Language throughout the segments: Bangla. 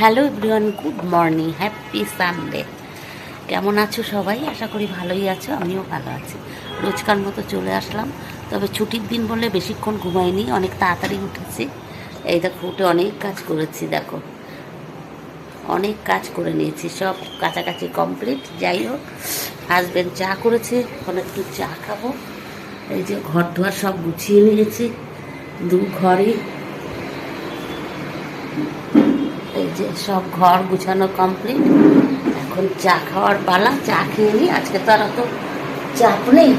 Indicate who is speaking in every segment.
Speaker 1: Hello everyone, good morning, happy Sunday. কেমন আছো সবাই? আশা করি ভালোই আছো, আমিও ভালো আছি। রোজকার মতো চলে আসলাম, তবে ছুটির দিন বলে বেশিক্ষণ ঘুমাইনি, অনেক তাড়াতাড়ি উঠেছি। এই দেখো, উঠে অনেক কাজ করেছি, দেখো। অনেক কাজ করে নিয়েছি, সব কাছাকাছি কমপ্লিট যাই হোক হাজব্যান্ড চা করেছে, এখন একটু চা খাব। এই যে ঘর দুয়ার সব গুছিয়ে নিয়েছি, দু ঘরে। যে সব ঘর গুছানো কমপ্লিট এখন চা খাওয়ার পালা, চা খেয়ে নিই আজকে তো আর অত চাপ নেই।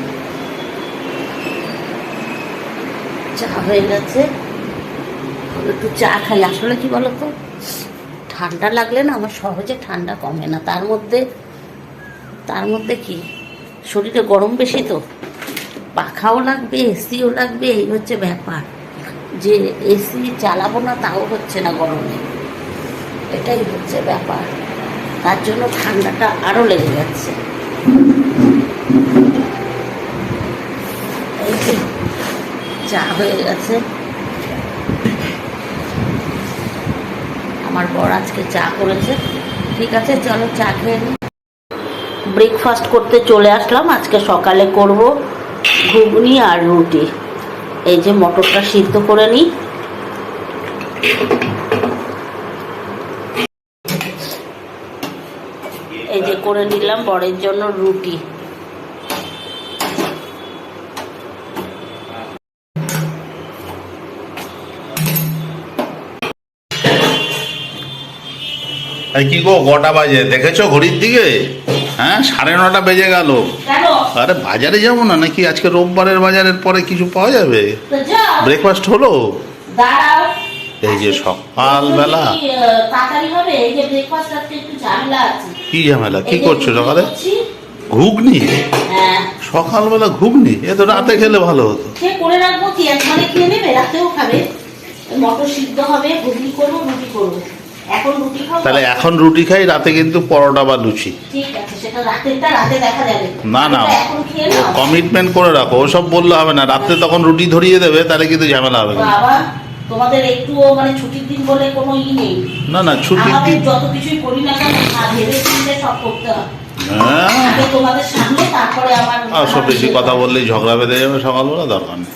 Speaker 1: চা হয়ে গেছে। একটু চা খাই। আসলে কি বলতো? ঠান্ডা লাগলে না আমার সহজে ঠান্ডা কমে না। তার মধ্যে তার মধ্যে কি? শরীরে গরম বেশি তো। পাখাও লাগবে, এসিও লাগবে, এই হচ্ছে ব্যাপার। যে এসি চালাবো না, তাও হচ্ছে না গরমে। এটাই হচ্ছে ব্যাপার। তার জন্য ঠান্ডাটা আরও লেগে যাচ্ছে। এই যে, চা হয়ে গেছে। আমার বর আজকে চা করেছে। ঠিক আছে, চলো চা খেয়ে নিই ব্রেকফাস্ট করতে চলে আসলাম। আজকে সকালে করব ঘুগনি আর রুটি। এই যে মটরটা সিদ্ধ করে নিই এই যে করে নিলাম বরের জন্য রুটি।
Speaker 2: কি গো কটা বাজে? দেখেছ ঘড়ির দিকে? হ্যাঁ সাড়ে নটা বেজে গেল। আরে বাজারে যাব না নাকি? আজকে রোববারের বাজারের পরে কিছু পাওয়া যাবে? ব্রেকফাস্ট হলো? এই যে সকালবেলা।
Speaker 1: তাড়াতাড়ি হবে? এই যে ব্রেকফাস্ট আজকে একটু ঝামেলা আছে।
Speaker 2: কি ঝামেলা? কি করছ সকালে? ঘুগনি?
Speaker 1: হ্যাঁ।
Speaker 2: সকালবেলা ঘুগনি? এ তো রাতে খেলে ভালো হতো।
Speaker 1: সে করে রাখব কি একবারে খেয়ে নেবে? রাতেও খাবে। মটর সিদ্ধ হবে ঘুগনি করব রুটি করব। এখন রুটি খাব।
Speaker 2: তাহলে এখন রুটি খাই রাতে কিন্তু পরোটা বা লুচি।
Speaker 1: ঠিক আছে সেটা রাতেরটা রাতে দেখা যাবে।
Speaker 2: না না।
Speaker 1: এখন খেয়ে নাও।
Speaker 2: কমিটমেন্ট করে রাখো। ওসব বললে হবে না। রাত্রে তখন রুটি ধরিয়ে দেবে তাহলে কিন্তু ঝামেলা হবে না।
Speaker 1: বাবা তোমাদের একটুও মানে ছুটির দিন বলে কোনো ই নেই।
Speaker 2: না না ছুটির
Speaker 1: আমাদের যত কিছুই করি না কেন ভেবে চিন্তে সব করতে
Speaker 2: হ্যাঁ।
Speaker 1: তোমাদের সামনে তারপরে আমার
Speaker 2: সব বেশি কথা বললেই ঝগড়া বেঁধে যাবে সকালবেলা দরকার নেই।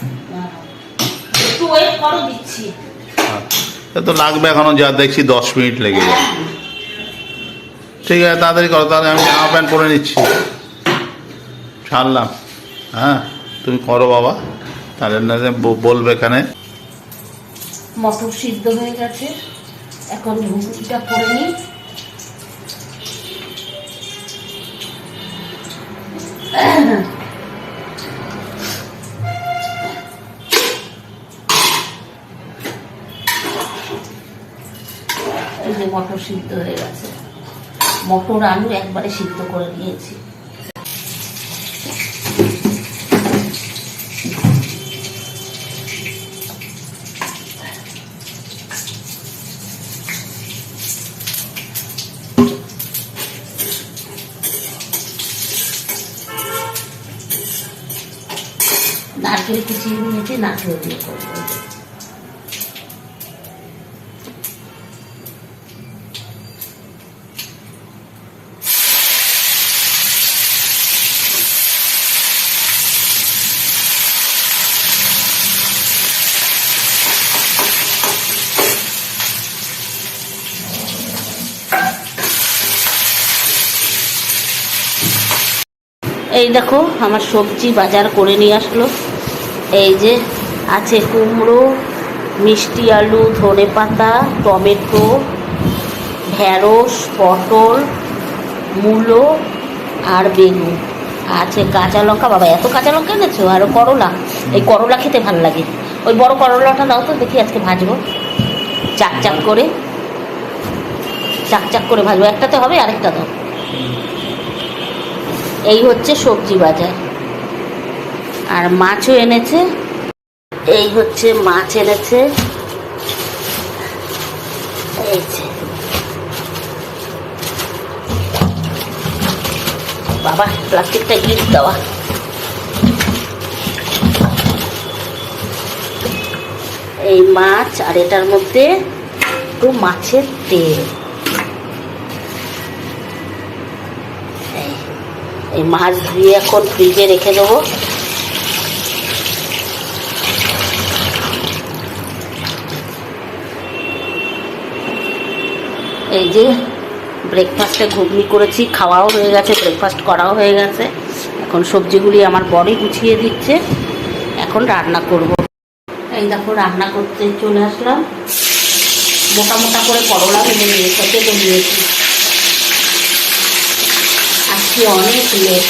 Speaker 1: একটু ওয়েট করো দিচ্ছি।
Speaker 2: এ তো লাগবে এখনও যা দেখছি দশ মিনিট লেগে যাবে। ঠিক আছে তাড়াতাড়ি করো তাহলে আমি জামা প্যান্ট পরে নিচ্ছি। ছাড়লাম। হ্যাঁ তুমি করো বাবা। তাহলে না বলবে এখানে।
Speaker 1: মটর সিদ্ধ হয়ে গেছে। এখন ঘুগনিটা করে নিই। মটর সিদ্ধ হয়ে গেছে। মটর আলু একবারে সিদ্ধ করে নিয়েছি। নারকেল কুচিয়ে নিয়েছি নারকেল দিয়ে করব। এই দেখো আমার সবজি বাজার করে নিয়ে আসলো। এই যে আছে কুমড়ো, মিষ্টি আলু, ধনে পাতা, টমেটো, ঢেঁড়স, পটল, মূলো আর বেগুন। আছে কাঁচা লঙ্কা। বাবা, এত কাঁচা লঙ্কা এনেছো? আর করলা? এই করলা খেতে ভালো লাগে। ওই বড় করলাটা দাও তো, দেখি আজকে ভাজবো। চাক চাক করে। চাক চাক করে ভাজবো। একটাতে হবে, আরেকটা দাও। এই হচ্ছে সবজি বাজার। আর মাছও এনেছে। এই হচ্ছে মাছ এনেছে। বাবা, প্লাস্টিকটা গিট দেওয়া এই মাছ, আর এটার মধ্যে একটু মাছের তেল। এই মাছ ধুয়ে এখন ফ্রিজে রেখে দেবো। এই যে ব্রেকফাস্টে ঘুগনি করেছি, খাওয়াও হয়ে গেছে ব্রেকফাস্ট করাও হয়ে গেছে। এখন সবজিগুলি আমার বড়ি গুছিয়ে দিচ্ছে। এখন রান্না করব। এই দেখো, রান্না করতে চলে আসলাম। মোটা মোটা করে করলা ভেঙে নিয়ে কেটে নিয়েছি। আজকে অনেক লেট।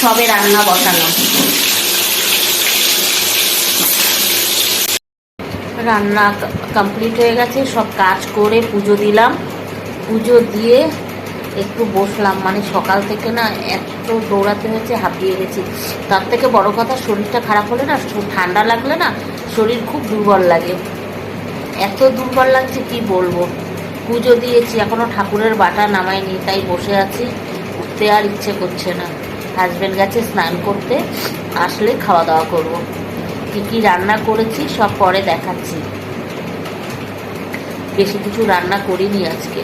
Speaker 1: সবে রান্না বসানো রান্না কমপ্লিট হয়ে গেছে, সব কাজ করে পুজো দিলাম। পুজো দিয়ে একটু বসলাম মানে সকাল থেকে না এত দৌড়াতে হয়েছে, হাঁপিয়ে গেছি। তার থেকে বড় কথা, শরীরটা খারাপ হলে না ঠান্ডা লাগলে না, শরীর খুব দুর্বল লাগে। এত দুর্বল লাগছে, কি বলব? পুজো দিয়েছি এখনও ঠাকুরের বাটা নামাইনি, তাই বসে আছি। উঠতে আর ইচ্ছে করছে না। হাজব্যান্ড গেছে স্নান করতে, আসলে খাওয়া দাওয়া করব। কী কী রান্না করেছি সব পরে দেখাচ্ছি। বেশি কিছু রান্না করিনি আজকে।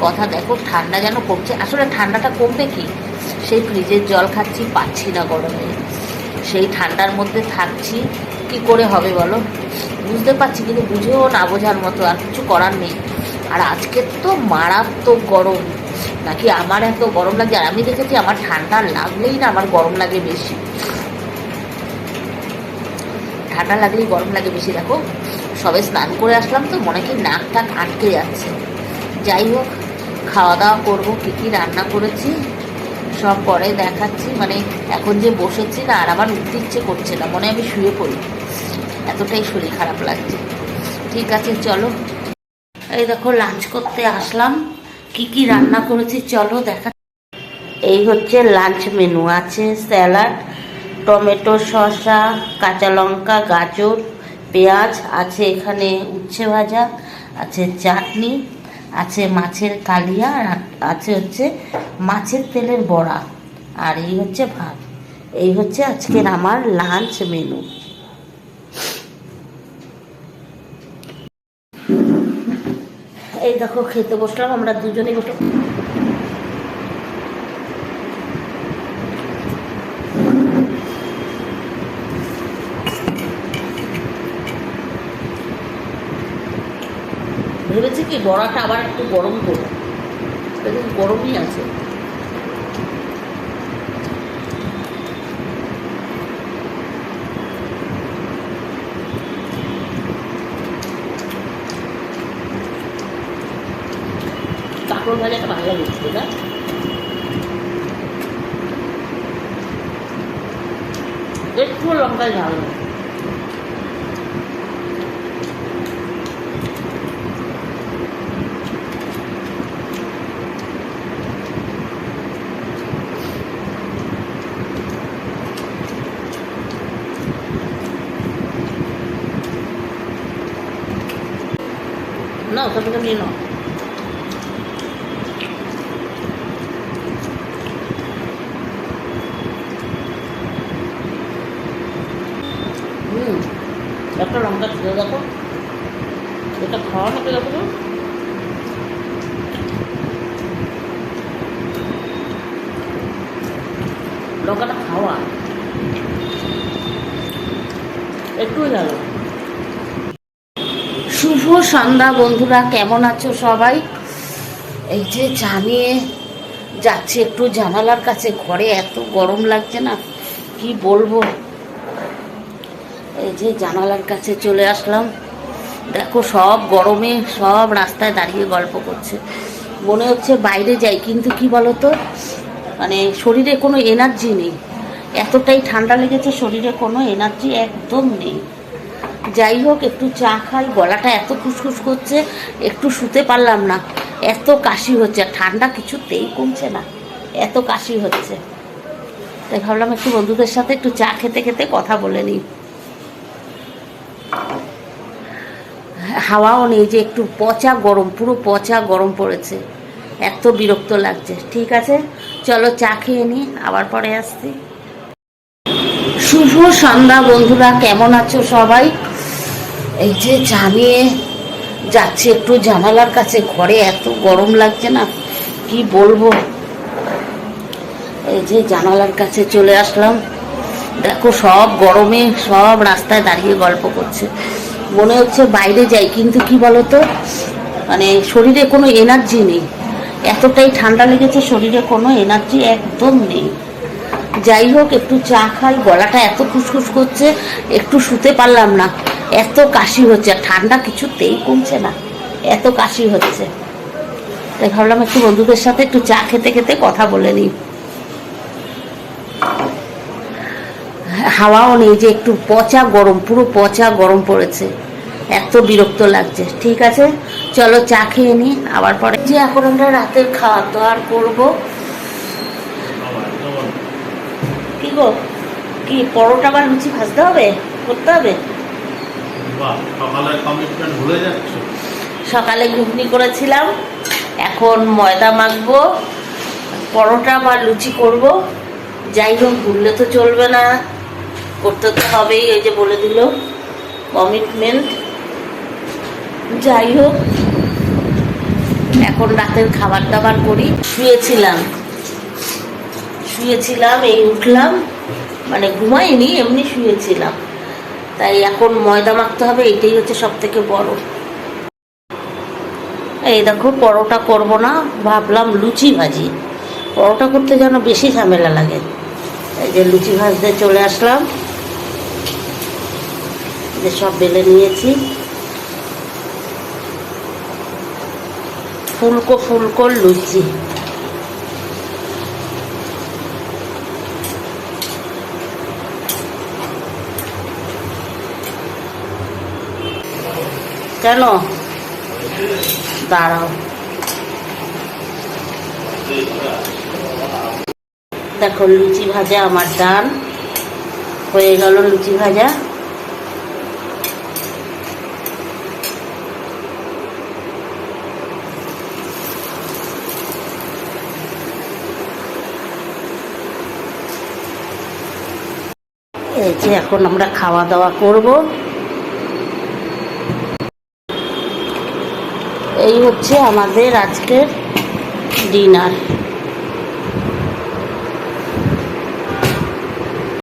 Speaker 1: কথা দেখো, ঠান্ডা যেন কমছে। আসলে ঠান্ডাটা কমবে কি? সেই ফ্রিজের জল খাচ্ছি, পাচ্ছি না গরমে। সেই ঠান্ডার মধ্যে থাকছি, কি করে হবে বলো? বুঝতে পারছি, কিন্তু বুঝেও না বোঝার মতো আর কিছু করার নেই। আর আজকে তো মারাত্মক গরম। নাকি আমার এত গরম লাগে আর আমি দেখেছি আমার ঠান্ডা লাগলেই না আমার গরম লাগে বেশি। ঠান্ডা লাগলেই গরম লাগে বেশি, দেখো। সবে স্নান করে আসলাম তো, মনে কি নাক টাক আটকে যাচ্ছে। যাই হোক খাওয়া দাওয়া করব, কী কী রান্না করেছি, সব পরে দেখাচ্ছি। মানে এখন যে বসেছি না, আর আমার উঠতে ইচ্ছে করছে না, মনে আমি শুয়ে পড়ি। এতটাই শরীর খারাপ লাগছে। ঠিক আছে, চলো। এই দেখো, লাঞ্চ করতে আসলাম। কি কি রান্না করেছি, চলো দেখা। এই হচ্ছে লাঞ্চ মেনু আছে, স্যালাড টমেটো শসা কাঁচা লঙ্কা গাজর পেঁয়াজ আছে এখানে উচ্ছে ভাজা আছে চাটনি আছে মাছের কালিয়া আর আছে হচ্ছে মাছের তেলের বড়া আর এই হচ্ছে ভাত। এই হচ্ছে আজকের আমার লাঞ্চ মেনু এই দেখো খেতে বসলাম আমরা দুজনে বসে কি বড়াটা আবার একটু গরম করব। গরমই আছে। একটু, লঙ্কায় ঝাল নেই। না, ওটা নিয়ে নাও। হুম, একটা লঙ্কা ছিল, দেখো। এটা খাওয়া নাকি দেখো তো। লঙ্কাটা খাওয়া। একটু গেল শুভ সন্ধ্যা, বন্ধুরা কেমন আছো সবাই? এই যে চা নিয়ে যাচ্ছে, একটু জানালার কাছে, ঘরে এত গরম লাগছে না, কি বলব? এই যে জানালার কাছে চলে আসলাম। দেখো সব গরমে, সব রাস্তায় দাঁড়িয়ে গল্প করছে। মনে হচ্ছে বাইরে যাই, কিন্তু কি বলতো? মানে শরীরে কোনো এনার্জি নেই। এতটাই ঠান্ডা লেগেছে, শরীরে কোনো এনার্জি একদম নেই। যাই হোক একটু চা খাই, গলাটা এত খুসখুস করছে, একটু শুতে পারলাম না। এত কাশি হচ্ছে ঠান্ডা কিছুতেই কমছে না। এত কাশি হচ্ছে। তাই ভাবলাম একটু বন্ধুদের সাথে একটু চা খেতে খেতে কথা বলে নিই। হাওয়াও নেই যে, একটু পচা গরম, পুরো পচা গরম পড়েছে। এত বিরক্ত লাগছে। ঠিক আছে, চলো চা খেয়ে নিই, আবার পরে আসছি। শুভ সন্ধ্যা বন্ধুরা, কেমন আছো সবাই? এই যে চা নিয়ে যাচ্ছে একটু জানালার কাছে, ঘরে এত গরম লাগছে না, কি বলব? এই যে জানালার কাছে চলে আসলাম। দেখো সব গরমে সব রাস্তায় দাঁড়িয়ে গল্প করছে। মনে হচ্ছে বাইরে যাই, কিন্তু কি বলতো? মানে শরীরে কোনো এনার্জি নেই। এতটাই ঠান্ডা লেগেছে, শরীরে কোনো এনার্জি একদম নেই। যাই হোক, একটু চা খাই, গলাটা এত খুসখুস করছে, একটু শুতে পারলাম না। এত কাশি হচ্ছে ঠান্ডা কিছুতেই কমছে না। এত কাশি হচ্ছে। তাই ভাবলাম একটু বন্ধুদের সাথে একটু চা খেতে খেতে কথা বলে নিই। হাওয়াও নেই যে, একটু পচা গরম, পুরো পচা গরম পড়েছে। এত বিরক্ত লাগছে। ঠিক আছে, চলো চা খেয়ে নিই, আবার পরে। যে এখন আমরা রাতের খাওয়া দাওয়ার করব। কি গো? কি পরোটা বা লুচি ভাজতে হবে? করতে হবে? সকালে ঘুগনি করেছিলাম, এখন ময়দা মাখবো, পরোটা বা লুচি করব। যাই হোক, ভুললে তো চলবে না, করতে তো হবেই, ওই যে বলে দিল কমিটমেন্ট যাই হোক, এখন রাতের খাবার দাবার করি। শুয়েছিলাম শুয়েছিলাম, এই উঠলাম মানে ঘুমাইনি, এমনি শুয়েছিলাম। তাই এখন ময়দা মাখতে হবে, এটাই হচ্ছে সব থেকে বড়। এই দেখো, পরোটা করব না, ভাবলাম লুচি ভাজি। পরোটা করতে যেন বেশি ঝামেলা লাগে। এই যে লুচি ভাজতে চলে আসলাম। যে সব বেলে নিয়েছি। ফুলকো ফুলকো লুচি। কেন? দাঁড়াও। দেখো, লুচি ভাজা আমার ডান। হয়ে গেল লুচি ভাজা। এই যে এখন আমরা খাওয়া দাওয়া করব। এই হচ্ছে আমাদের আজকের ডিনার।